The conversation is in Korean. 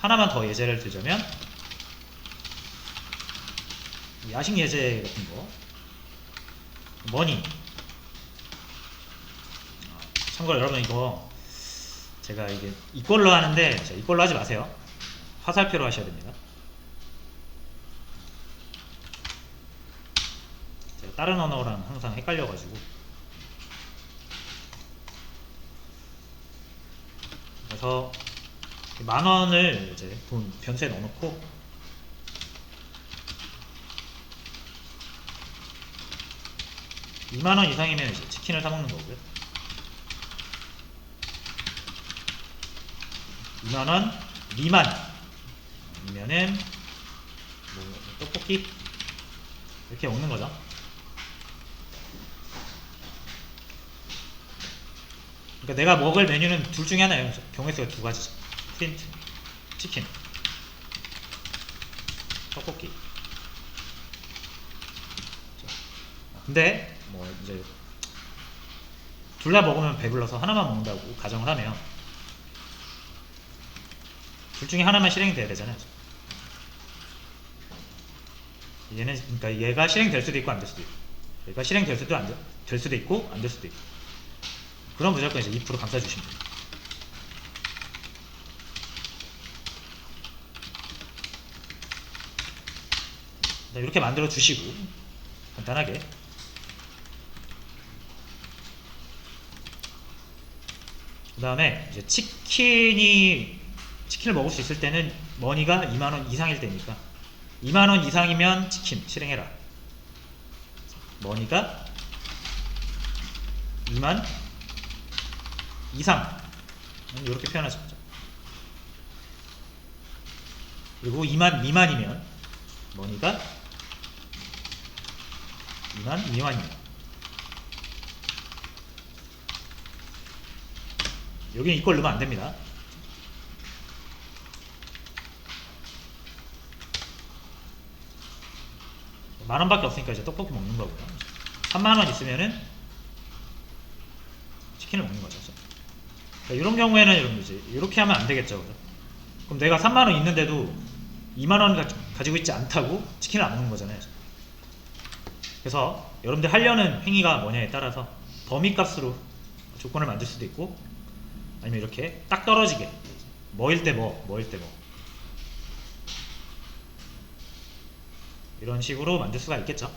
하나만 더 예제를 들자면 야식 예제 같은 거. 머니? 아, 참고로 여러분 이거 제가 이게 이걸로 하는데 자, 이걸로 하지 마세요. 화살표로 하셔야 됩니다. 제가 다른 언어랑 항상 헷갈려가지고. 그래서 만 원을 이제 돈 변수에 넣어놓고 이만원 이상이면 이제 치킨을 사 먹는 거고요. 2만 원 미만 아니면은 뭐 떡볶이 이렇게 먹는 거죠. 그러니까 내가 먹을 메뉴는 둘 중에 하나예요. 경우의 수가 두 가지죠. 프린트, 치킨, 떡볶이. 자, 근데 뭐 이제 둘 다 먹으면 배불러서 하나만 먹는다고 가정을 하면 둘 중에 하나만 실행이 돼야 되잖아요. 얘는 그러니까 얘가 실행될 수도 있고 안 될 수도 있고 얘가 실행될 수도 안 될 수도 있고 안 될 수도 있고 그럼 무조건 이제 2% 감싸주시면. 네, 이렇게 만들어 주시고 간단하게. 그 다음에 이제 치킨이 치킨을 먹을 수 있을 때는 머니가 2만원 이상일 때니까. 2만원 이상이면 치킨 실행해라. 머니가 2만 이상. 이렇게 표현하시면 죠. 그리고 2만 미만이면 머니가 2만 미만입니다 여기는 이걸 넣으면 안 됩니다. 만 원밖에 없으니까 이제 떡볶이 먹는 거고요. 3만 원 있으면은 치킨을 먹는 거죠. 그러니까 이런 경우에는 거지. 이렇게 하면 안 되겠죠. 그럼 내가 3만 원 있는데도 2만 원 가- 가지고 있지 않다고 치킨을 안 먹는 거잖아요. 그래서 여러분들 하려는 행위가 뭐냐에 따라서 범위 값으로 조건을 만들 수도 있고 아니면 이렇게 딱 떨어지게 뭐일 때 뭐, 뭐일 때 뭐. 이런 식으로 만들 수가 있겠죠.